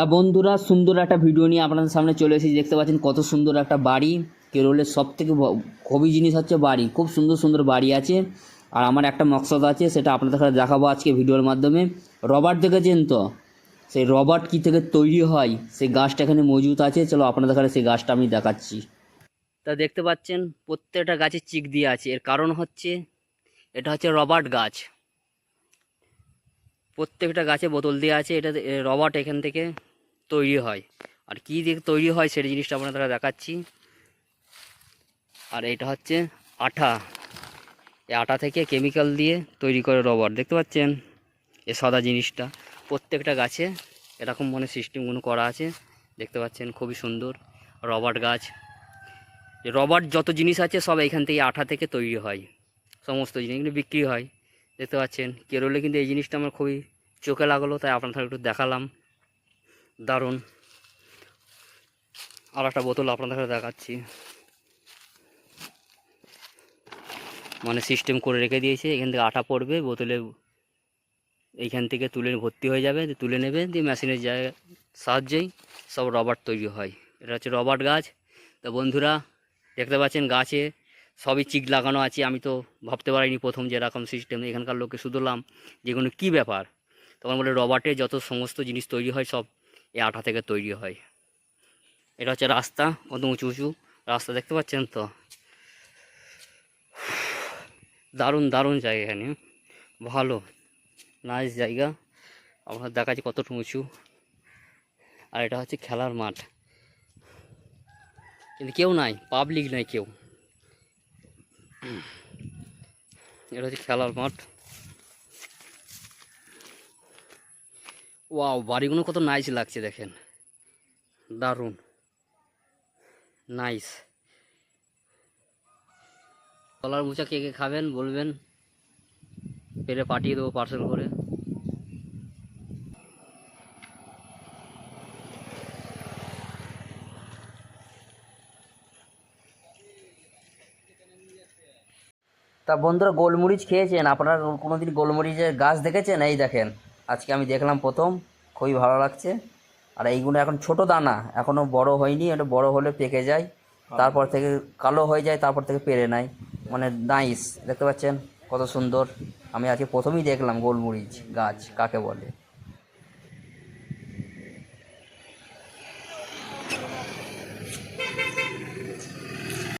তা বন্ধুরা, সুন্দর একটা ভিডিও নিয়ে আপনাদের সামনে চলে এসেছি। দেখতে পাচ্ছেন কত সুন্দর একটা বাড়ি। কেরলের সব থেকে খুবই জিনিস হচ্ছে বাড়ি। খুব সুন্দর সুন্দর বাড়ি আছে। আর আমার একটা মকসদ আছে, সেটা আপনাদের কাছে দেখাবো আজকে ভিডিওর মাধ্যমে। রবার্ট দেখেছেন তো? সেই রবার্ট কী থেকে তৈরি হয়? সেই গাছটা এখানে মজুদ আছে। চলো আপনাদের কাছে সেই গাছটা আমি দেখাচ্ছি। তা দেখতে পাচ্ছেন, প্রত্যেকটা গাছে চিক দিয়ে আছে। এর কারণ হচ্ছে, এটা হচ্ছে রবার্ট গাছ। প্রত্যেকটা গাছে বোতল দেওয়া আছে। এটা রবার্ট এখান থেকে তৈরি হয়। আর কী দিয়ে তৈরি হয় সেটা জিনিসটা আপনাদের দেখাচ্ছি। আর এটা হচ্ছে আঠা। এই আটা থেকে কেমিক্যাল দিয়ে তৈরি করে রবার দেখতে পাচ্ছেন? এ সাদা জিনিসটা। প্রত্যেকটা গাছে এরকম মানে সিস্টেমগুলো করা আছে। দেখতে পাচ্ছেন, খুবই সুন্দর। রবার গাছ। রবার যত জিনিস আছে সব এখান থেকে আঠা থেকে তৈরি হয়। সমস্ত জিনিস কিন্তু বিক্রি হয়। দেখতে পাচ্ছেন? কেরলে কিন্তু এই জিনিসটা আমার খুবই চোখে লাগল, তাই আপনাদের একটু দেখালাম। দারুণ। আর একটা বোতল আপনাদের দেখাচ্ছি। মানে সিস্টেম করে রেখে দিয়েছে, এখান থেকে আটা পড়বে, বোতলে এইখান থেকে তুলে ভর্তি হয়ে যাবে তুলে নেবে, দিয়ে মেশিনের জায়গা সাহায্যেই সব রবার তৈরি হয়। এটা হচ্ছে রবার্ট গাছ। তো বন্ধুরা, দেখতে পাচ্ছেন গাছে সবই চিক লাগানো আছে। আমি তো ভাবতে পারিনি প্রথম যে এরকম সিস্টেম এখানকার লোককে শুধলাম যেগুলো কী ব্যাপার? তখন বলে রবার্টে যত সমস্ত জিনিস তৈরি হয় সব এই আঠা থেকে তৈরি হয়। এটা হচ্ছে রাস্তা কত উঁচু উঁচু রাস্তা, দেখতে পাচ্ছেন তো? দারুণ দারুণ জায়গা এখানে। ভালো নাইস জায়গা। আপনার দেখাচ্ছি কতটা উঁচু। আর এটা হচ্ছে খেলার মাঠ। কিন্তু কেউ নাই পাবলিক নাই কেউ। এটা হচ্ছে খেলার মাঠ। ওয়াও, বাড়িগুলো কত নাইস লাগছে দেখেন। দারুণ। নাইস কলার মুচা কে কে খাবেন বলবেন। পেরে পাঠিয়ে দেবো পার্সেল করে। তা বন্ধুরা গোলমরিচ খেয়েছেন? আপনারা কোনোদিন গোলমরিচের গাছ দেখেছেন? এই দেখেন। আজকে আমি দেখলাম প্রথম খুবই ভালো লাগছে। আর এইগুলো এখন ছোট দানা এখনও বড় হয়নি এটা বড় হলে পেকে যায়। তারপর থেকে কালো হয়ে যায় তারপর থেকে পেরে নেয় মানে নাইস দেখতে পাচ্ছেন কত সুন্দর। আমি আজকে প্রথমেই দেখলাম গোলমরিচ গাছ কাকে বলে।